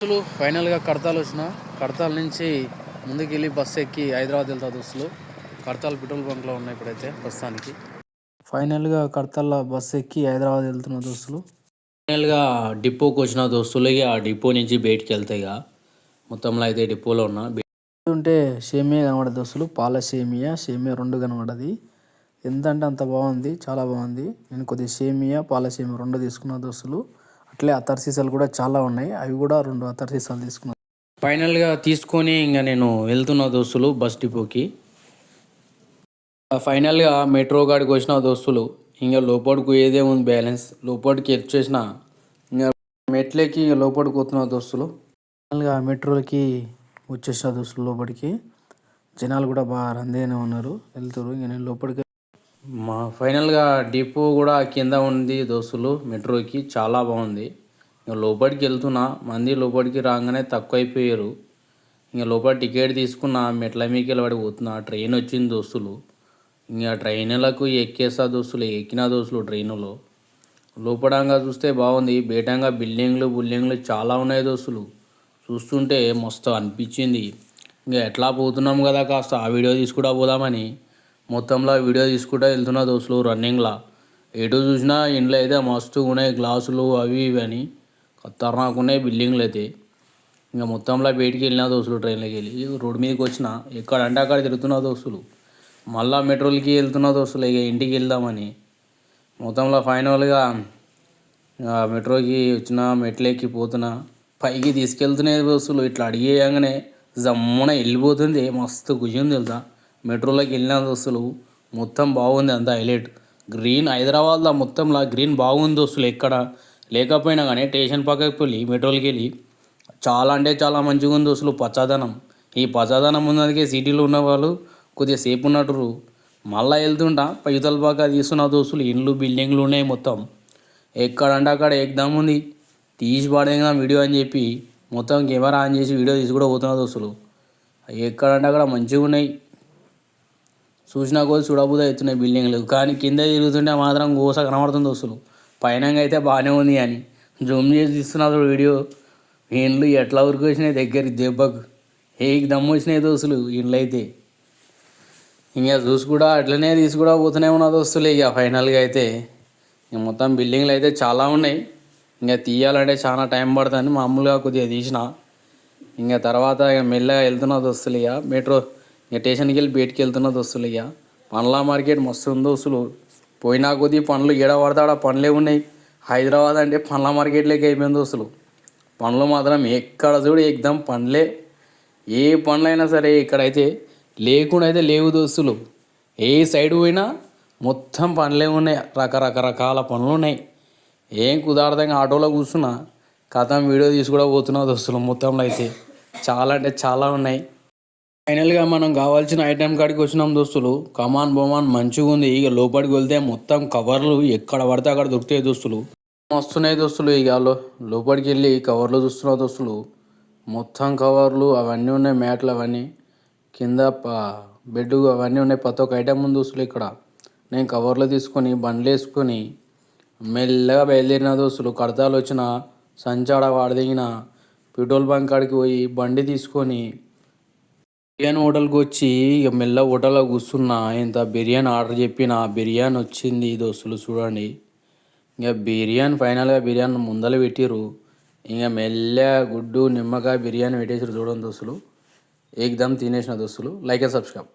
దోస్తులు ఫైనల్గా కడతాలు వచ్చిన కడతాల నుంచి ముందుకు వెళ్ళి బస్సు ఎక్కి హైదరాబాద్ వెళ్తా దోస్తులు. కడతాల్ పెట్రోల్ బంక్లో ఉన్నాయి ఇప్పుడైతే ప్రస్తుతానికి. ఫైనల్గా కడతాల బస్సు ఎక్కి హైదరాబాద్ వెళ్తున్న దోస్తులు. ఫైనల్గా డిపోకి వచ్చిన దోస్తులు ఇక ఆ డిపో నుంచి బయటికి వెళ్తాయి ఇక. మొత్తంలో అయితే డిపోలో ఉన్నా. ఉంటే సేమియా కనబడదు దోస్తులు పాల సేమియా సేమియా రెండు కనబడది. ఎంత అంటే అంత బాగుంది చాలా బాగుంది. నేను కొద్దిగా సేమియా పాల సేమియా రెండు తీసుకున్న దోస్తులు. అట్లే అత్తర్ సీసాలు కూడా చాలా ఉన్నాయి. అవి కూడా రెండు అత్తర్ సీసాలు తీసుకున్నాను ఫైనల్గా తీసుకొని ఇంకా నేను వెళ్తున్న దోస్తులు బస్ డిపోకి. ఫైనల్గా మెట్రో కాడికి వచ్చిన దోస్తులు ఇంకా లోపలికి ఏదే ఉంది బ్యాలెన్స్ లోపలికి వచ్చేసిన ఇంకా మెట్లకి ఇంకా లోపలికి పోతున్న దోస్తులు. ఫైనల్గా మెట్రోలకి వచ్చేసిన దోస్తులు లోపలికి జనాలు కూడా బాగా రందేనే ఉన్నారు. వెళ్తారు ఇంక నేను లోపలికి మా ఫైనల్గా డిపో కూడా కింద ఉంది దోస్తులు మెట్రోకి చాలా బాగుంది. ఇంకా లోపలికి వెళ్తున్నా మంది లోపలికి రాగానే తక్కువ అయిపోయారు ఇంకా లోపల టికెట్ తీసుకున్న మెట్ల మీదకి వెళ్ళబడి పోతున్నా ట్రైన్ వచ్చింది దోస్తులు. ఇంకా ట్రైన్లకు ఎక్కేసా దోస్తులు ఎక్కిన దోస్తులు ట్రైనులో. లోపడంగా చూస్తే బాగుంది. బేటంగా బిల్డింగ్లు బుల్డింగ్లు చాలా ఉన్నాయి దోస్తులు. చూస్తుంటే మస్తు అనిపించింది. ఇంకా ఎట్లా పోతున్నాం కదా కాస్త ఆ వీడియో తీసుకుంటా పోదామని. మొత్తంలో వీడియో తీసుకుంటా వెళ్తున్నా దోస్తులు రన్నింగ్లా. ఎటు చూసినా ఇండ్లు అయితే మస్తుగా ఉన్నాయి గ్లాసులు అవి ఇవి అని. ఖతర్నాక్ ఉన్నాయి బిల్డింగ్లు అయితే. ఇంకా మొత్తంలో బయటికి వెళ్ళిన దోస్తులు ట్రైన్లోకి వెళ్ళి. రోడ్డు మీదకి వచ్చిన ఎక్కడంటే అక్కడ తిరుగుతున్న దోస్తులు మళ్ళా మెట్రోలకి వెళ్తున్న దోస్తులు ఇక ఇంటికి వెళ్దామని. మొత్తంలో ఫైనల్గా మెట్రోకి వచ్చిన మెట్లెక్కి పోతున్నా పైకి తీసుకెళ్తున్నాయి దోస్తులు ఇట్లా అడిగేయంగానే జమ్మున వెళ్ళిపోతుంది. మస్తు కుజింది తెలుసా? మెట్రోలోకి వెళ్ళిన దోస్తులు మొత్తం బాగుంది అంతా హైలైట్. గ్రీన్ హైదరాబాద్లో మొత్తంలో గ్రీన్ బాగుంది దోస్తులు ఎక్కడ? లేకపోయినా కానీ స్టేషన్ పక్కకి వెళ్ళి మెట్రోలకి వెళ్ళి చాలా అంటే చాలా మంచిగా ఉంది దోస్తులు పచ్చదనం. ఈ పచ్చదనం ఉన్నందుకే సిటీలో ఉన్న వాళ్ళు కొద్దిగా సేపు ఉన్నట్టు. మళ్ళీ వెళ్తుంటా పైతల బాగా తీస్తున్న దోస్తులు ఇండ్లు బిల్డింగ్లు ఉన్నాయి మొత్తం. ఎక్కడంటే అక్కడ ఎగ్దాం ఉంది. తీసి పడేద్దాం వీడియో అని చెప్పి మొత్తం కెమెరా ఆన్ చేసి వీడియో తీసి కూడా పోతున్నా దోస్తులు. ఎక్కడంటే అక్కడ మంచిగా ఉన్నాయి. చూసినా కూడా చూడబోదే అవుతున్నాయి బిల్డింగ్లు కానీ కింద తిరుగుతుంటే మాత్రం గోస కనబడుతుంది అసలు. పైన అయితే బాగానే ఉంది అని. జూమ్ చేసి తీస్తున్నారు వీడియో. ఇండ్లు ఎట్లా ఊరికి వచ్చినాయి దగ్గరికి దెబ్బకు. ఏకి దమ్ము వచ్చినాయి దోస్తులు ఇండ్లు అయితే. ఇంకా చూసి కూడా అట్లనే తీసి కూడా పోతూనే ఉన్నా దోస్తులు ఇక ఫైనల్గా అయితే. ఇక మొత్తం బిల్డింగ్లు అయితే చాలా ఉన్నాయి. ఇంకా తీయాలంటే చాలా టైం పడుతుంది. మామూలుగా కొద్దిగా తీసిన. ఇంకా తర్వాత ఇక మెల్లగా వెళ్తున్న దోస్తులు ఇక. మెట్రో ఇక స్టేషన్కి వెళ్ళి బయటికి వెళ్తున్న దోస్తులు ఇక. పండ్ల మార్కెట్ మస్తు ఉంది దోస్తులు పోయినా కొద్దీ పండ్లు ఏడ పడతాడ పండ్లే ఉన్నాయి. హైదరాబాద్ అంటే పండ్ల మార్కెట్లోకి అయిపోయింది దోస్తులు పండ్లు మాత్రం ఎక్కడ చూడు ఎగ్దాం పండ్లే. ఏ పండ్లైనా సరే ఇక్కడైతే లేకుండా అయితే లేవు దోస్తులు ఏ సైడ్ పోయినా మొత్తం పనులే ఉన్నాయి. రకరకరకాల పనులు ఉన్నాయి. ఏం కుదార్థంగా ఆటోలో కూర్చున్నా. కథం వీడియో తీసుకుని కూడా పోతున్నా దోస్తులు మొత్తంలో అయితే. చాలా అంటే చాలా ఉన్నాయి. ఫైనల్గా మనం కావాల్సిన ఐటెం కాడికి వచ్చినాం దోస్తులు. కమాన్ బొమాన్ మంచిగా ఉంది. ఇక లోపలికి వెళ్తే మొత్తం కవర్లు ఎక్కడ పడితే అక్కడ దొరుకుతాయి దోస్తులు. వస్తున్నాయి దోస్తులు ఇక లో లోపలికి వెళ్ళి కవర్లు చూస్తున్నా దోస్తులు. మొత్తం కవర్లు అవన్నీ ఉన్నాయి మ్యాట్లు అవన్నీ. కింద బెడ్ అవన్నీ ఉన్నాయి. ప్రతి ఒక్క ఐటెం ఉంది దోస్తులు ఇక్కడ. నేను కవర్లు తీసుకొని బండ్లు వేసుకొని మెల్లగా బయలుదేరిన దోస్తులు. కడతాలు వచ్చిన సంచాడ వాడదిగిన పెట్రోల్ బంక్ కాడికి పోయి బండి తీసుకొని బిర్యానీ హోటల్కి వచ్చి ఇక మెల్ల హోటల్లో కూర్చున్నా ఇంత బిర్యానీ ఆర్డర్ చెప్పిన బిర్యానీ వచ్చింది దోస్తులు చూడండి. ఇంకా బిర్యానీ ఫైనల్గా బిర్యానీ ముందర పెట్టిరు ఇంకా మెల్ల గుడ్డు నిమ్మకాయ బిర్యానీ పెట్టేసారు చూడండి దోస్తులు. ఏకదమ్ తినేసిన దోస్తులు. Like and subscribe.